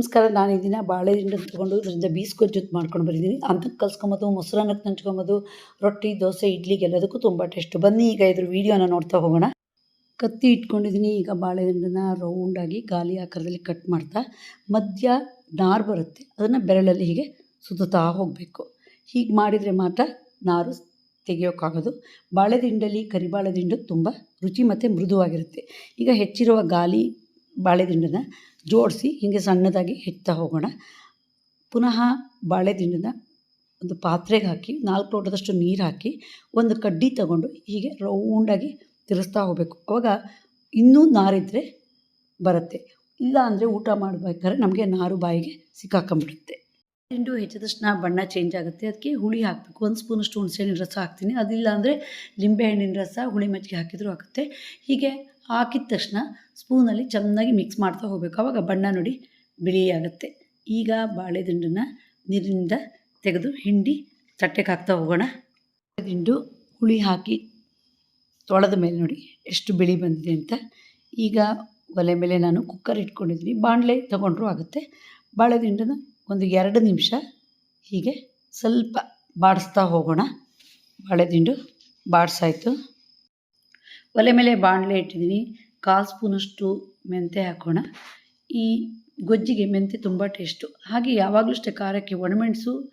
ನಮಸ್ಕಾರ, ನಾನು ಇದನ್ನ ಬಾಳೆ ಬಾಳೆದಿಂಡು ತೊಗೊಂಡು ಇದರಿಂದ ಬೀಸ್ಕೊಜ್ಜು ಮಾಡ್ಕೊಂಡು ಬಂದಿದ್ದೀನಿ ಅಂತಕ್ಕೆ ಕಲ್ಸ್ಕೊಂಬೋದು ಮೊಸರನ್ನಕ್ಕೆ ನಂಚ್ಕೊಂಬೋದು, ರೊಟ್ಟಿ, ದೋಸೆ ಇಡ್ಲಿಗೆ ಎಲ್ಲದಕ್ಕೂ ತುಂಬ ಟೇಸ್ಟು. ಬನ್ನಿ ಈಗ ಇದ್ರ ವೀಡಿಯೋನ ನೋಡ್ತಾ ಹೋಗೋಣ. ಕತ್ತಿ ಇಟ್ಕೊಂಡಿದ್ದೀನಿ ಈಗ ಬಾಳೆದಿಂಡನ್ನ ರೌಂಡಾಗಿ ಗಾಲಿ ಆಕಾರದಲ್ಲಿ ಕಟ್ ಮಾಡ್ತಾ, ಮಧ್ಯ ನಾರು ಬರುತ್ತೆ, ಅದನ್ನು ಬೆರಳಲ್ಲಿ ಹೀಗೆ ಸುತ್ತುತ್ತಾ ಹೋಗಬೇಕು. ಹೀಗೆ ಮಾಡಿದರೆ ಮಾತ್ರ ನಾರು ತೆಗೆಯೋಕ್ಕಾಗೋದು. ಬಾಳೆದಿಂಡಲ್ಲಿ ಕರಿಬಾಳೆದಿಂಡು ತುಂಬ ರುಚಿ ಮತ್ತು ಮೃದುವಾಗಿರುತ್ತೆ. ಈಗ ಹೆಚ್ಚಿರುವ ಗಾಲಿ ಬಾಳೆದಿಂಡನ್ನು ಜೋಡಿಸಿ ಹೀಗೆ ಸಣ್ಣದಾಗಿ ಹೆಚ್ಚುತ್ತಾ ಹೋಗೋಣ. ಪುನಃ ಬಾಳೆದಿಂಡನ್ನ ಒಂದು ಪಾತ್ರೆಗೆ ಹಾಕಿ, ನಾಲ್ಕು ಲೋಟದಷ್ಟು ನೀರು ಹಾಕಿ, ಒಂದು ಕಡ್ಡಿ ತಗೊಂಡು ಹೀಗೆ ರೌಂಡಾಗಿ ತಿರುಸ್ತಾ ಹೋಗಬೇಕು. ಅವಾಗ ಇನ್ನೂ ನಾರಿದ್ದರೆ ಬರುತ್ತೆ. ಇಲ್ಲ ಅಂದರೆ ಊಟ ಮಾಡಬೇಕಾದ್ರೆ ನಮಗೆ ನಾರು ಬಾಯಿಗೆ ಸಿಕ್ಕಾಕೊಂಬಿಡುತ್ತೆ ದಿಂಡು ಹೆಚ್ಚಿದಷ್ಟು ಬಣ್ಣ ಚೇಂಜ್ ಆಗುತ್ತೆ. ಅದಕ್ಕೆ ಹುಳಿ ಹಾಕಬೇಕು. ಒಂದು ಸ್ಪೂನಷ್ಟು ಹುಣಸೆಹಣ್ಣಿನ ರಸ ಹಾಕ್ತೀನಿ. ಅದಿಲ್ಲ ಅಂದರೆ ಲಿಂಬೆಹಣ್ಣಿನ ರಸ, ಹುಳಿ ಮಜ್ಜಿಗೆ ಹಾಕಿದರೂ ಆಗುತ್ತೆ. ಹೀಗೆ ಹಾಕಿದ ತಕ್ಷಣ ಸ್ಪೂನಲ್ಲಿ ಚೆನ್ನಾಗಿ ಮಿಕ್ಸ್ ಮಾಡ್ತಾ ಹೋಗಬೇಕು. ಆವಾಗ ಬಣ್ಣ ನೋಡಿ ಬಿಳಿ ಆಗುತ್ತೆ ಈಗ ಬಾಳೆದಿಂಡನ್ನು ನೀರಿನಿಂದ ತೆಗೆದು ಹಿಂಡಿ ತಟ್ಟೆಗೆ ಹಾಕ್ತಾ ಹೋಗೋಣ. ದಿಂಡು ಹುಳಿ ಹಾಕಿ ತೊಳೆದ ಮೇಲೆ ನೋಡಿ ಎಷ್ಟು ಬಿಳಿ ಬಂದಿದೆ ಅಂತ. ಈಗ ಒಲೆ ಮೇಲೆ ನಾನು ಕುಕ್ಕರ್ ಇಟ್ಕೊಂಡಿದ್ದೀನಿ. ಬಾಣಲೆ ತೊಗೊಂಡ್ರೂ ಆಗುತ್ತೆ. ಬಾಳೆದಿಂಡನ್ನು ಒಂದು ಎರಡು ನಿಮಿಷ ಹೀಗೆ ಸ್ವಲ್ಪ ಬಾಡಿಸ್ತಾ ಹೋಗೋಣ. ಬಾಳೆದಿಂಡು ಬಾಡಿಸಾಯಿತು. ಒಲೆ ಮೇಲೆ ಬಾಣಲೆ ಇಟ್ಟಿದ್ದೀನಿ. ಕಾಲು ಸ್ಪೂನಷ್ಟು ಮೆಂತೆ ಹಾಕೋಣ. ಈ ಗೊಜ್ಜಿಗೆ ಮೆಂತೆ ತುಂಬ ಟೇಸ್ಟು. ಹಾಗೆ ಯಾವಾಗಲೂ ಅಷ್ಟೇ ಖಾರಕ್ಕೆ ಒಣಮೆಣಸು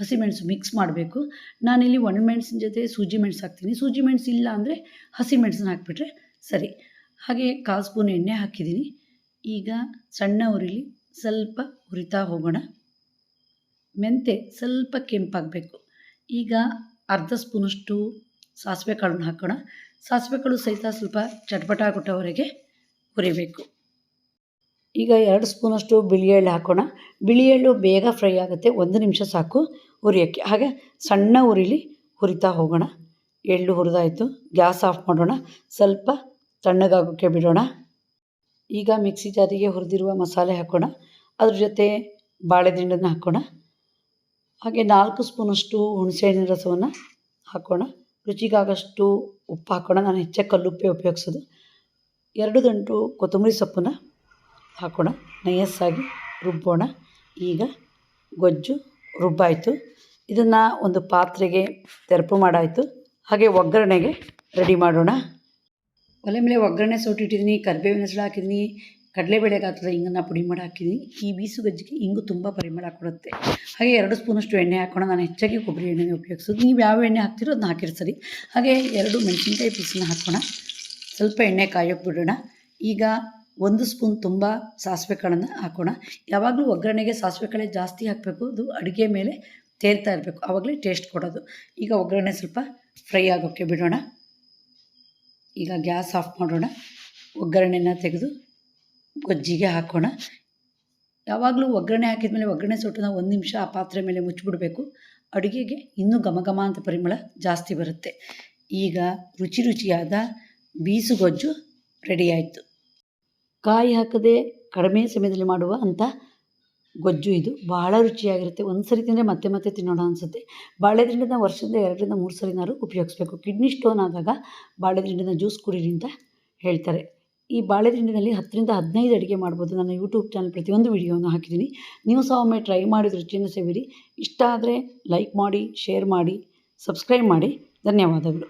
ಹಸಿಮೆಣಸು ಮಿಕ್ಸ್ ಮಾಡಬೇಕು. ನಾನಿಲ್ಲಿ ಒಣಮೆಣಸಿನ ಜೊತೆ ಸೂಜಿ ಮೆಣಸು ಹಾಕ್ತೀನಿ. ಸೂಜಿ ಮೆಣಸು ಇಲ್ಲ ಅಂದರೆ ಹಸಿಮೆಣಸನ್ನ ಹಾಕಿಬಿಟ್ರೆ ಸರಿ. ಹಾಗೆ ಕಾಲು ಸ್ಪೂನ್ ಎಣ್ಣೆ ಹಾಕಿದ್ದೀನಿ. ಈಗ ಸಣ್ಣ ಉರಿಲಿ ಸ್ವಲ್ಪ ಹುರಿತಾ ಹೋಗೋಣ. ಮೆಂತೆ ಸ್ವಲ್ಪ ಕೆಂಪಾಗಬೇಕು. ಈಗ ಅರ್ಧ ಸ್ಪೂನಷ್ಟು ಸಾಸಿವೆ ಕಾಳನ್ನು ಹಾಕೋಣ. ಸಾಸಿವೆ ಕಾಳು ಸಹಿತ ಸ್ವಲ್ಪ ಚಟ್ಪಟ ಆಗುಟ್ಟವರೆಗೆ ಹುರಿಬೇಕು. ಈಗ ಎರಡು ಸ್ಪೂನಷ್ಟು ಬಿಳಿ ಎಳ್ಳು ಹಾಕೋಣ. ಬಿಳಿ ಎಳ್ಳು ಬೇಗ ಫ್ರೈ ಆಗುತ್ತೆ. ಒಂದು ನಿಮಿಷ ಸಾಕು ಹುರಿಯೋಕ್ಕೆ. ಹಾಗೆ ಸಣ್ಣ ಉರಿಲಿ ಹುರಿತಾ ಹೋಗೋಣ. ಎಳ್ಳು ಹುರಿದಾಯಿತು. ಗ್ಯಾಸ್ ಆಫ್ ಮಾಡೋಣ. ಸ್ವಲ್ಪ ತಣ್ಣಗಾಗೋಕ್ಕೆ ಬಿಡೋಣ. ಈಗ ಮಿಕ್ಸಿ ಜಾರಿಗೆ ಹುರಿದಿರುವ ಮಸಾಲೆ ಹಾಕೋಣ. ಅದ್ರ ಜೊತೆ ಬಾಳೆದಿಂಡನ್ನು ಹಾಕೋಣ. ಹಾಗೆ ನಾಲ್ಕು ಸ್ಪೂನಷ್ಟು ಹುಣಸೆಹಣ್ಣಿನ ರಸವನ್ನು ಹಾಕೋಣ. ರುಚಿಗಾಗಷ್ಟು ಉಪ್ಪು ಹಾಕೋಣ. ನಾನು ಹೆಚ್ಚಾಗಿ ಕಲ್ಲುಪ್ಪೆ ಉಪಯೋಗಿಸೋದು. ಎರಡು ಗಂಟು ಕೊತ್ತಂಬರಿ ಸೊಪ್ಪನ್ನು ಹಾಕೋಣ. ನಯಸ್ಸಾಗಿ ರುಬ್ಬೋಣ. ಈಗ ಗೊಜ್ಜು ರುಬ್ಬಾಯಿತು. ಇದನ್ನು ಒಂದು ಪಾತ್ರೆಗೆ ತೆರಪು ಮಾಡಾಯಿತು. ಹಾಗೆ ಒಗ್ಗರಣೆಗೆ ರೆಡಿ ಮಾಡೋಣ. ಒಲೆ ಮೇಲೆ ಒಗ್ಗರಣೆ ಸೋಟಿಟ್ಟಿದ್ದೀನಿ ಕರಿಬೇವಿನ ಸುಳು ಹಾಕಿದ್ದೀನಿ ಕಡಲೆಬೇಳೆ ಗಾತ್ರದ ಹಿಂಗನ್ನು ಪುಡಿ ಮಾಡಿ ಹಾಕಿದ್ದೀನಿ ಈ ಬೀಸು ಗಜ್ಜಿಗೆ ಹಿಂಗು ತುಂಬ ಪರಿಮಳ ಕೊಡುತ್ತೆ. ಹಾಗೆ ಎರಡು ಸ್ಪೂನಷ್ಟು ಎಣ್ಣೆ ಹಾಕೋಣ. ನಾನು ಹೆಚ್ಚಾಗಿ ಕೊಬ್ಬರಿ ಎಣ್ಣೆ ಉಪಯೋಗಿಸೋದು. ನೀವು ಯಾವ ಎಣ್ಣೆ ಹಾಕ್ತಿರೋ ಅದನ್ನ ಹಾಕಿರಿ ಸರಿ. ಹಾಗೆ ಎರಡು ಮೆಣಸಿನ್ಕಾಯಿ ಪೀಸನ್ನ ಹಾಕೋಣ. ಸ್ವಲ್ಪ ಎಣ್ಣೆ ಕಾಯೋಕ್ಕೆ ಬಿಡೋಣ. ಈಗ ಒಂದು ಸ್ಪೂನ್ ತುಂಬ ಸಾಸಿವೆ ಕಾಳನ್ನು ಹಾಕೋಣ. ಯಾವಾಗಲೂ ಒಗ್ಗರಣೆಗೆ ಸಾಸಿವೆ ಕಾಳೆ ಜಾಸ್ತಿ ಹಾಕಬೇಕು. ಅದು ಅಡುಗೆ ಮೇಲೆ ತೇರ್ತಾ ಇರಬೇಕು. ಆವಾಗಲೇ ಟೇಸ್ಟ್ ಕೊಡೋದು. ಈಗ ಒಗ್ಗರಣೆ ಸ್ವಲ್ಪ ಫ್ರೈ ಆಗೋಕ್ಕೆ ಬಿಡೋಣ. ಈಗ ಗ್ಯಾಸ್ ಆಫ್ ಮಾಡೋಣ. ಒಗ್ಗರಣೆನ ತೆಗೆದು ಗೊಜ್ಜಿಗೆ ಹಾಕೋಣ. ಯಾವಾಗಲೂ ಒಗ್ಗರಣೆ ಹಾಕಿದ ಮೇಲೆ ಒಗ್ಗರಣೆ ಸೊಟ್ಟನ ಒಂದು ನಿಮಿಷ ಆ ಪಾತ್ರೆ ಮೇಲೆ ಮುಚ್ಚಿಬಿಡಬೇಕು. ಅಡುಗೆಗೆ ಇನ್ನೂ ಘಮ ಅಂತ ಪರಿಮಳ ಜಾಸ್ತಿ ಬರುತ್ತೆ. ಈಗ ರುಚಿ ರುಚಿಯಾದ ಬೀಸು ಗೊಜ್ಜು ರೆಡಿ ಆಯಿತು. ಕಾಯಿ ಹಾಕದೆ ಕಡಿಮೆ ಸಮಯದಲ್ಲಿ ಮಾಡುವ ಅಂಥ ಗೊಜ್ಜು ಇದು. ಭಾಳ ರುಚಿಯಾಗಿರುತ್ತೆ. ಒಂದು ಸರಿ ತಿಂದರೆ ಮತ್ತೆ ಮತ್ತೆ ತಿನ್ನೋಣ ಅನಿಸುತ್ತೆ. ಬಾಳೆದಿಂಡನ್ನ ವರ್ಷದಿಂದ ಎರಡರಿಂದ ಮೂರು ಸರಿನಾರು ಉಪಯೋಗಿಸ್ಬೇಕು. ಕಿಡ್ನಿ ಸ್ಟೋನ್ ಆದಾಗ ಬಾಳೆದಿಂಡನ್ನ ಜ್ಯೂಸ್ ಕುಡೀರಿ ಅಂತ ಹೇಳ್ತಾರೆ. ಈ ಬಾಳೆದಿಂಡಿನಲ್ಲಿ ಹತ್ತರಿಂದ ಹದಿನೈದು ಅಡುಗೆ ಮಾಡ್ಬೋದು. ನನ್ನ ಯೂಟ್ಯೂಬ್ ಚಾನಲ್ ಪ್ರತಿಯೊಂದು ವೀಡಿಯೋನ ಹಾಕಿದ್ದೀನಿ. ನೀವು ಸಹ ಒಮ್ಮೆ ಟ್ರೈ ಮಾಡಿದ ರುಚಿಯನ್ನು ಸೇವಿರಿ. ಇಷ್ಟ ಆದರೆ ಲೈಕ್ ಮಾಡಿ ಶೇರ್ ಮಾಡಿ ಸಬ್ಸ್ಕ್ರೈಬ್ ಮಾಡಿ. ಧನ್ಯವಾದಗಳು.